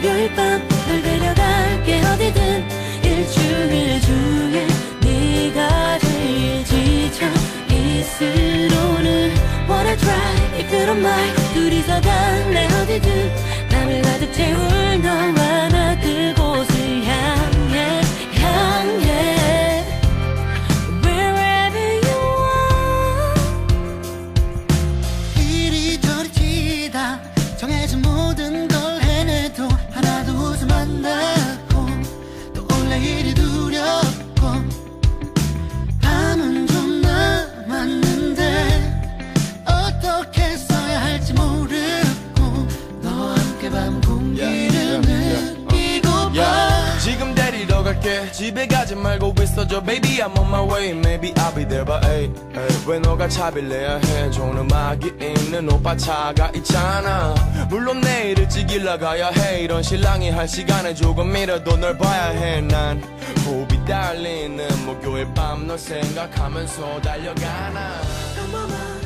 목요일 밤 널 데려갈게. 어디든 일주일 중에 네가 제일 지쳐. 있으로는 Wanna try. 이끌은 말. 둘이서 달래. 어디든 나를 가득 채울 나 그곳을 향해 향해. Wherever you are. 이리저리 치다 정해진 밤 공기를 느끼고 봐. 지금 데리러 갈게. 집에 가지 말고 있어줘. Baby I'm on my way. Maybe I'll be there but hey, hey. 왜 너가 차빌래야 해? 좋은 음악이 있는 오빠 차가 있잖아. 물론 내일 일찍 일 나가야 해. 이런 신랑이 할 시간에 조금이라도 널 봐야 해난 호흡이 달리는 목요일 밤 널 생각하면서 달려가나. 평범한